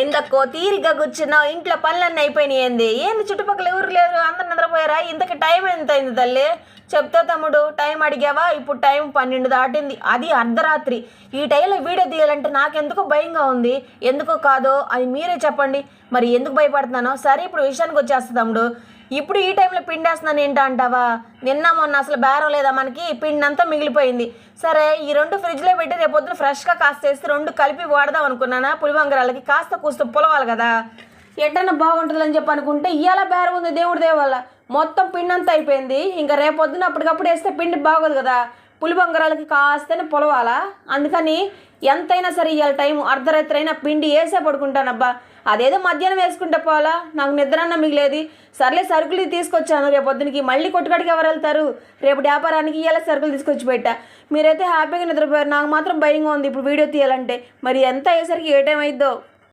ఇంతకో తీరిగా కూర్చున్నావు? ఇంట్లో పనులన్నీ అయిపోయినాయి ఏంది? ఏంది చుట్టుపక్కల ఎవరు లేరు? అందరు నిద్రపోయారా? ఇంతకి టైం ఎంత అయింది తల్లి? చెప్తే తమ్ముడు టైం అడిగావా? ఇప్పుడు టైం పన్నెండు దాటింది. అది అర్ధరాత్రి. ఈ టైంలో వీడియో తీయాలంటే నాకెందుకో భయంగా ఉంది. ఎందుకో కాదో అది మీరే చెప్పండి. మరి ఎందుకు భయపడుతున్నానో? సరే ఇప్పుడు విషయానికి వచ్చేస్తా తమ్ముడు. ఇప్పుడు ఈ టైంలో పిండేస్తున్నాను ఏంటా అంటావా? నిన్న మొన్న అసలు బేరం లేదా మనకి? పిండి అంతా మిగిలిపోయింది. సరే ఈ రెండు ఫ్రిడ్జ్లో పెట్టి రేపు పొద్దున ఫ్రెష్గా కాస్త వేసి రెండు కలిపి వాడదాం అనుకున్నానా? పులివంగరాలకి కాస్త కూస్త పులవాలి కదా? ఎట్టన్నా బాగుంటుందని చెప్పి అనుకుంటే ఇవాళ బేరం ఉంది దేవుడి దేవల్ల మొత్తం పిండి అంతా అయిపోయింది. ఇంకా రేపొద్దున అప్పటికప్పుడు వేస్తే పిండి బాగోదు కదా? పులిబంగరాలకి కాస్తనే పొలవాలా? అందుకని ఎంతైనా సరే ఇవాళ టైం అర్ధరాత్రి అయినా పిండి వేసే పడుకుంటానబ్బా. అదేదో మధ్యాహ్నం వేసుకుంటే పోవాలా? నాకు నిద్ర అన్న మిగిలేది. సర్లే సరుకులు తీసుకొచ్చాను. రేపు పొద్దునకి మళ్ళీ కొట్టుకాడికి ఎవరు వెళ్తారు? రేపు వ్యాపారానికి ఇలా సరుకులు తీసుకొచ్చి పెట్టా. మీరైతే హ్యాపీగా నిద్రపోయారు. నాకు మాత్రం భయంగా ఉంది ఇప్పుడు వీడియో తీయాలంటే. మరి ఎంత అయ్యేసరికి ఏ టైం అయిద్దో?